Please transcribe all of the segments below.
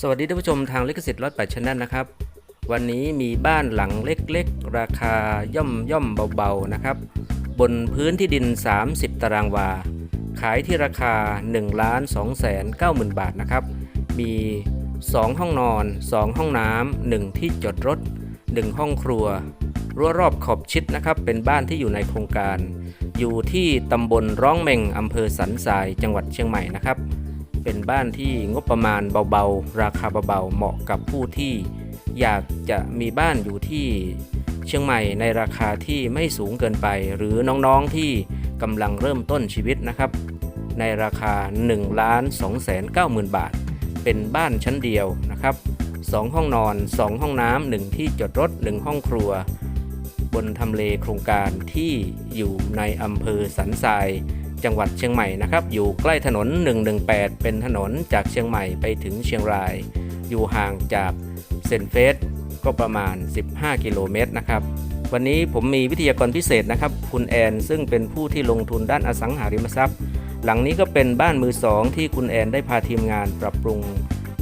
สวัสดีท่านผู้ชมทางลิขสิทธิ์ร้อยแปดชแนลนะครับ วันนี้มีบ้านหลังเล็กๆ ราคาย่อมย่อมเบาๆนะครับ บนพื้นที่ดิน 30 ตารางวา ขายที่ราคา1ล้าน2แสน9หมื่นบาทนะครับ มี 2 ห้องนอน 2 ห้องน้ำ1ที่จอดรถ 1 ห้องครัว รั้วรอบขอบชิดนะครับ เป็นบ้านที่อยู่ในโครงการ อยู่ที่ตำบลร้องเมงอำเภอสันทรายจังหวัดเชียงใหม่นะครับ เป็นบ้านที่งบประมาณเบาๆ ราคาเบาๆ เหมาะกับผู้ที่อยากจะมีบ้านอยู่ที่เชียงใหม่ในราคาที่ไม่สูงเกินไป หรือน้องๆที่กำลังเริ่มต้นชีวิตนะครับ ในราคา1ล้าน2แสน9หมื่นบาท เป็นบ้านชั้นเดียวนะครับ 2 ห้องนอน 2 ห้องน้ำ1ที่จอดรถ 1 ห้องครัว บนทำเลโครงการที่อยู่ในอำเภอสันทราย จังหวัดเชียงใหม่นะครับ อยู่ใกล้ถนน 118 เป็นถนนจากเชียงใหม่ไปถึงเชียงราย อยู่ห่างจากเซนเฟสก็ประมาณ 15 กิโลเมตรนะครับ วันนี้ผมมีวิทยากรพิเศษนะครับ คุณแอนซึ่งเป็นผู้ที่ลงทุนด้านอสังหาริมทรัพย์ หลังนี้ก็เป็นบ้านมือสองที่คุณแอนได้พาทีมงานปรับปรุง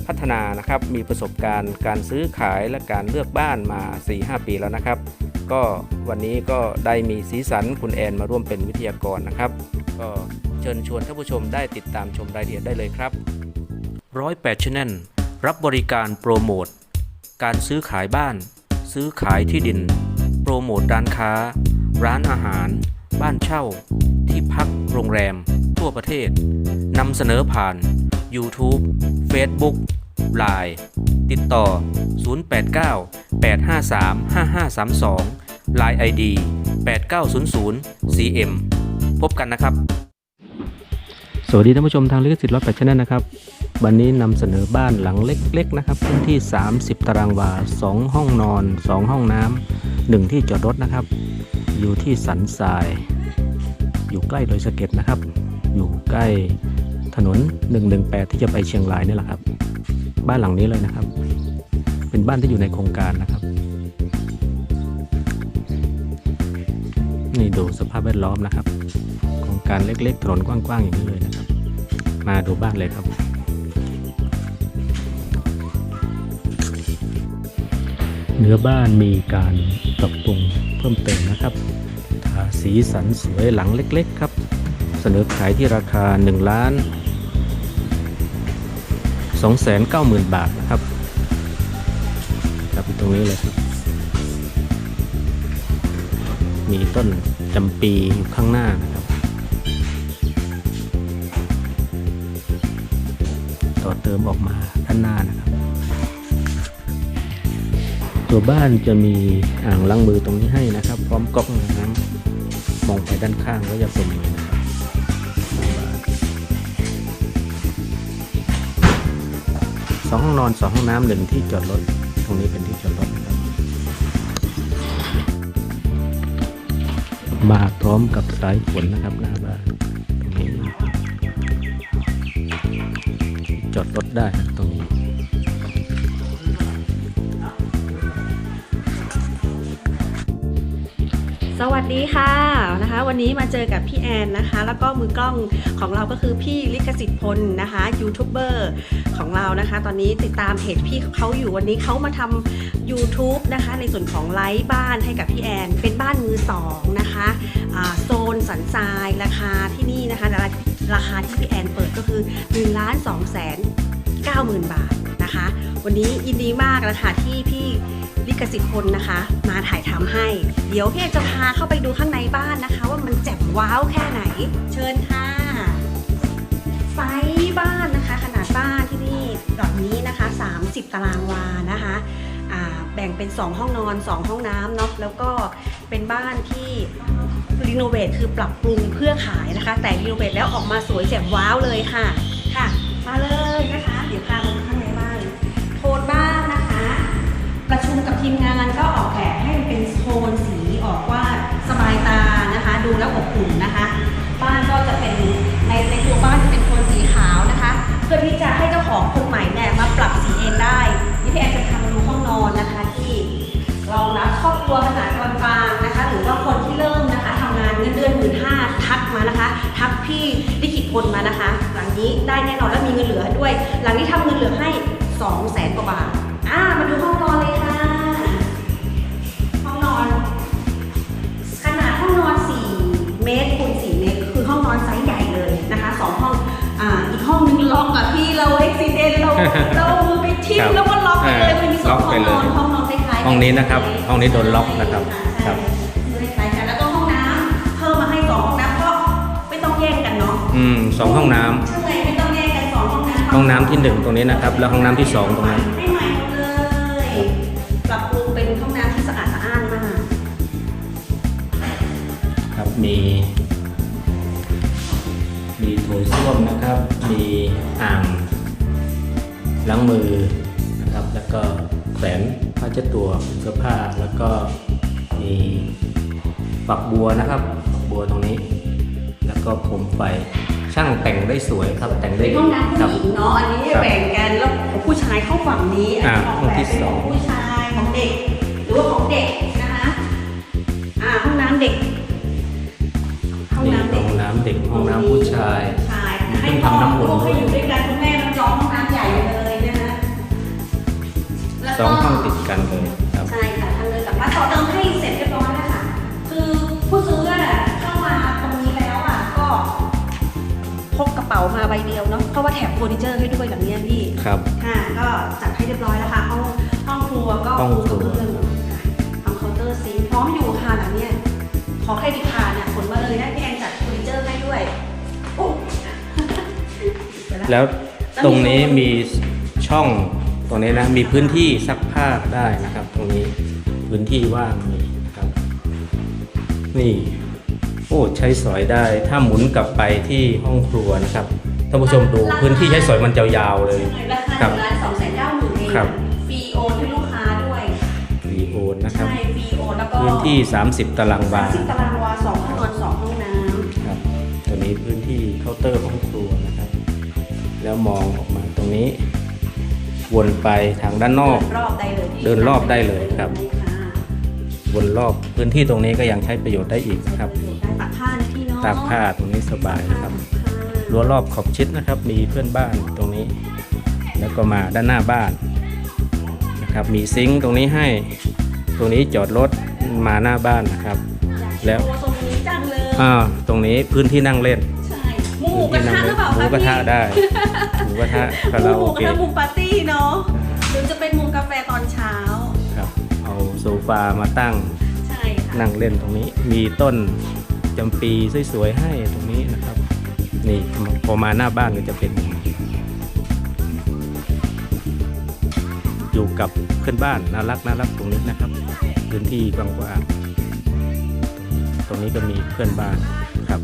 พัฒนานะครับ มีประสบการณ์การซื้อขายและการเลือกบ้านมา 4-5 ปีแล้วนะครับ ก็วันนี้ก็ได้มีสีสันคุณแอนมาร่วมเป็นวิทยากรนะครับ ก็เชิญชวนท่านผู้ชมได้ติดตามชมรายละเอียดได้เลยครับร้อยแปดชแนลรับบริการโปรโมท การซื้อขายบ้าน ซื้อขายที่ดิน โปรโมทร้านค้า ร้านอาหาร บ้านเช่า ที่พักโรงแรม ทั่วประเทศนำเสนอผ่าน YouTube Facebook Line ติดต่อ 089 853 5532 Line ID 8900 CM พบกันนะครับ สวัสดีท่านผู้ชมทางลิขสิทธิ์ร้อยแปดชแนลนะครับ วันนี้นำเสนอบ้านหลังเล็กๆนะครับพื้นที่ 30 ตารางวา 2 ห้องนอน 2 ห้องน้ำ1ที่จอดรถนะครับ อยู่ที่สันทราย อยู่ใกล้โดยสะเก็ดนะครับ อยู่ใกล้ถนน 118 ที่จะไปเชียงรายนี่แหละครับ บ้านหลังนี้เลยนะครับ เป็นบ้านที่อยู่ในโครงการนะครับ นี่ดูสภาพแวดล้อมนะครับโครงการเล็กๆถนนกว้างๆอย่างนี้เลยนะครับ มาดูบ้านเลยครับเนื้อบ้านมีการปรับปรุงเพิ่มเติมนะครับทาสีสันสวยหลังเล็กๆครับ เสนอขายที่ราคา1ล้าน2 9 0 0 0 0 บาทนะครับครับตรงนี้เลยครับ มีต้นจำปีอยู่ข้างหน้านะครับ ต่อเติมออกมาด้านหน้านะครับ ตัวบ้านจะมีอ่างล้างมือตรงนี้ให้นะครับ พร้อมก๊อกน้ำมองไปด้านข้างก็จะเป็นอย่างนี้นะครับสองห้องนอนสองห้องน้ำหนึ่งที่จอดรถ ตรงนี้เป็นที่จอดรถ มาพร้อมกับสายฝนนะครับหน้าบ้านจอดรถได้ สวัสดีค่ะนะคะ วันนี้มาเจอกับพี่แอนนะคะ แล้วก็มือกล้องของเราก็คือพี่ลิขสิทธิ์พลนะคะยูทูบเบอร์ของเรานะคะ ตอนนี้ติดตามเพจพี่เขาอยู่วันนี้เขามาทำ YouTube นะคะ ในส่วนของไลฟ์บ้านให้กับพี่แอน เป็นบ้านมือสองนะคะโซนสันทรายราคาที่นี่นะคะ ราคาราคาที่พี่แอนเปิดก็คือ1ล้าน2แสน9หมื่นบาทนะคะ วันนี้ยินดีมากแล้วค่ะที่พี่ ลิขสิทธิ์พลนะคะ มาถ่ายทำให้ เดี๋ยวพี่จะพาเข้าไปดูข้างในบ้านนะคะ ว่ามันแจ่มว้าวแค่ไหน เชิญค่ะไซส์บ้านนะคะ ขนาดบ้านที่นี่หลังนี้นะคะ 30 ตารางวานะคะแบ่งเป็น 2 ห้องนอน 2 ห้องน้ำเนาะแล้วก็เป็นบ้านที่รีโนเวทคือปรับปรุงเพื่อขายนะคะ แต่รีโนเวทแล้วออกมาสวยแจ่มว้าวเลยค่ะ ค่ะ มาเลยนะคะ เดี๋ยวพาไปดูข้า เองได้นี่พี่แอนจะทำดูห้องนอนนะคะ ที่รองรับครอบครัวขนาดกลางๆนะคะ หรือว่าคนที่เริ่มนะคะทำงานเงินเดือนหมื่นห้าทักมานะคะ ทักพี่ลิขิตพลมานะคะ หลังนี้ได้แน่นอนและมีเงินเหลือด้วย หลังนี้ทำเงินเหลือให้สองแสนกว่าบาทอ่ามาดูห้องนอนเลยค่ะห้องนอน ขนาดห้องนอน4เมตรคูณ4เมตรคือห้องนอนไซส์ใหญ่เลยนะคะสองห้องอ่าอีกห้องนึงล็อกอะพี่เราเอ็กซิเดนเราเรา ทิ่มครับแล้วก็ล็อกไปเลยอ่ามันมีสองล็อกห้ไปองนเลยอนห้องนอนคล้ายๆห้องนี้นะครับห้องนี้โดนล็อกนะครับคครัรับบ คล้ายๆกันแล้วก็ห้องน้ำเพิ่มมาให้สองห้องน้ำก็ไม่ต้องแย่งกันเนาะอืมสองห้องน้ำใช่ไม่ต้องแยกกันสองห้องน้ำ ห้องน้ำที่หนึ่งตรงนี้นะครับ แล้วห้องน้ำที่สองตรงนั้นให้ใหม่หมดเลยปรับปรุงเป็นห้องน้ำที่สะอาดสะอ้านมาก ครับมี มีโถส้วมนะครับ มีอ่าง ล้างมือนะครับ แล้วก็แขวนผ้าเช็ดตัวเสื้อผ้าแล้วก็มีฝักบัวนะครับฝักบัวตรงนี้ แล้วก็โคมไฟช่างแต่งได้สวยครับแต่งได้เป็นห้องน้ำครับผู้หญิงเนาะอันนี้ครับแบ่งกันแล้วของผู้ชายเข้าฝั่งนี้อันนี้อ่าออกห้องแบบที่เป็นสขอองงผู้ชายของเด็กหรือว่าของเด็กนะคะอ่าห้องน้ำเด็กห้องนี่น้ำเด็กห้องน้ำเด็กห้องน้ำผู้ชายใช่มีให้เครื่องพ่อทำน้ำอุ่นลูกให้อยู่ด้วยกันคุณแม่ แล้วสก็องห้องติดกันเลยครับ ใช่ค่ะทำเลยแบบว่าต่อเติมให้เสร็จเรียบร้อยแล้วค่ะ คือผู้ซื้ออะเข้ามาตรงนี้แล้วอะก็พกกระเป๋ามาใบเดียวเนาะเพราะว่าแถมเฟอร์นิเจอร์ให้ด้วยแบบเนี้ยพี่ ครับ ค่ะก็จัดให้เรียบร้อยแล้วค่ะห้องห้องครัวก็ห้องครัว ปูกระเบื้องทำเคาน์เตอร์ซิงค์พร้อมอยู่ค่ะหลังเนี้ยขอเครดิตผ่านเนี่ยผลมาเลยนะพี่แอนจัดเฟอร์นิเจอร์ให้ด้วยโอ้ไปละแล้วตรงนี้มีช่องต รงนี้นะมีพื้นที่ซักผ้าได้นะครับ ตรงนี้พื้นที่ว่างมีนะครับ นี่โอ้ใช้สอยได้ ถ้าหมุนกลับไปที่ห้องครัวนะครับท่านผู้ชมดูพื้นที่ใช้สอยมันยาวๆเลยราคาครับหนึ่งล้านสองแสนเก้าหมื่นเองครับ ฟรีโอนให้ลูกค้าด้วยฟรีโอนนะครับใช่ฟรีโอนแล้วก็พื้นที่ 30 ตารางวา สิบตารางวาสองห้องนอนสองห้องน้ำครับตัวนี้พื้นที่เคาน์เตอร์ห้องครัวนะครับ แล้วมองออกมาตรงนี้ วนไปทางด้านนอกเดินรอบได้เลยพี่เดินรอบได้เลยครับได้ค่ะวนรอบพื้นที่ตรงนี้ก็ยังใช้ประโยชน์ได้อีกนะครับได้ตากผ้านะพี่เนาะตากผ้าตรงนี้สบายนะครับรั้วรอบขอบชิดนะครับ มีเพื่อนบ้านตรงนี้ แล้วก็มาด้านหน้าบ้านนะครับ มีซิงค์ตรงนี้ให้ ตรงนี้จอดรถมาหน้าบ้านนะครับ แล้วโอ้ทรงนี้จังเลยอ่าตรงนี้พื้นที่นั่งเล่นใช่ห มูกระทะหรือเปล่าหมูคะกระทะพี่ได้ หมูกระทะคาหรามูโอกระเกะทะมุมปาร์ตี้เนาะหรือจะเป็นมุมกาแฟตอนเช้า ครับ เอาโซฟามาตั้ง ใช่ค่ะ นั่งเล่นตรงนี้ มีต้นจำปีสวยๆให้ตรงนี้นะครับ นี่พอมาหน้าบ้านก็จะเป็น อย่างนี้อยู่กับเพื่อนบ้านน่ารักน่ารักตรงนี้นะครับ พื้นที่กว้างๆตรงนี้ก็มีเพื่อนบ้านครับ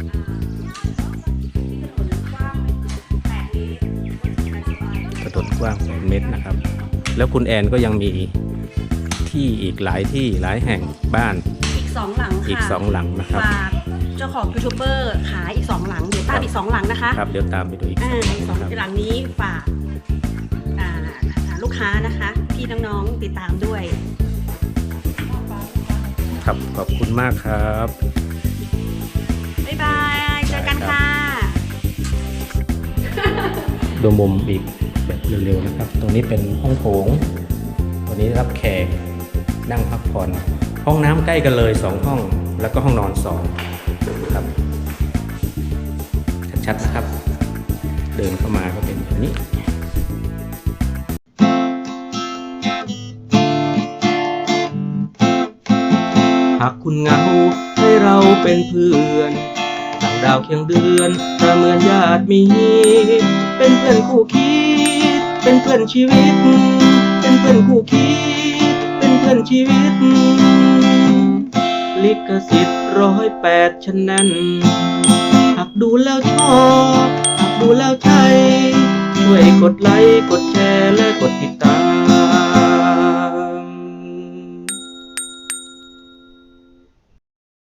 กว้าง 8 เมตรนะครับ แล้วคุณแอนก็ยังมีที่อีกหลายที่หลายแห่งบ้านอีกสองหลังค่ะอีกสองหลังนะครับ ฝากเจ้าของยูทูบเบอร์ขายอีกสองหลังเดี๋ยวตามอีกสองหลังนะคะครับเดี๋ยวตามไปดูอีกอ่าสองอีกสองนะครับหลังนี้ฝากอ่าลูกค้านะคะ พี่น้องๆติดตามด้วยครับขอบคุณมากครับบ๊ายบายเจอกันค่ะ ดูมุมอีก แบบเร็วๆนะครับ ตรงนี้เป็นห้องโถงตัวนี้รับแขกนั่งพักผ่อน ห้องน้ำใกล้กันเลยสองห้อง แล้วก็ห้องนอนสองครับ ชัดๆนะครับ เดินเข้ามาก็เป็นแบบนี้หากคุณเหงาให้เราเป็นเพื่อนต่างดาวเคียงเดือนแต่เมือนญาติมี เป็นเพื่อนคู่คิด เป็นเพื่อนชีวิต เป็นเพื่อนคู่คิด เป็นเพื่อนชีวิต ลิขสิทธิ์ร้อยแปดฉะนั้นหากดูแล้วชอบหากดูแล้วใช่ ช่วยกดไลค์ กดแชร์ และกดติดตาม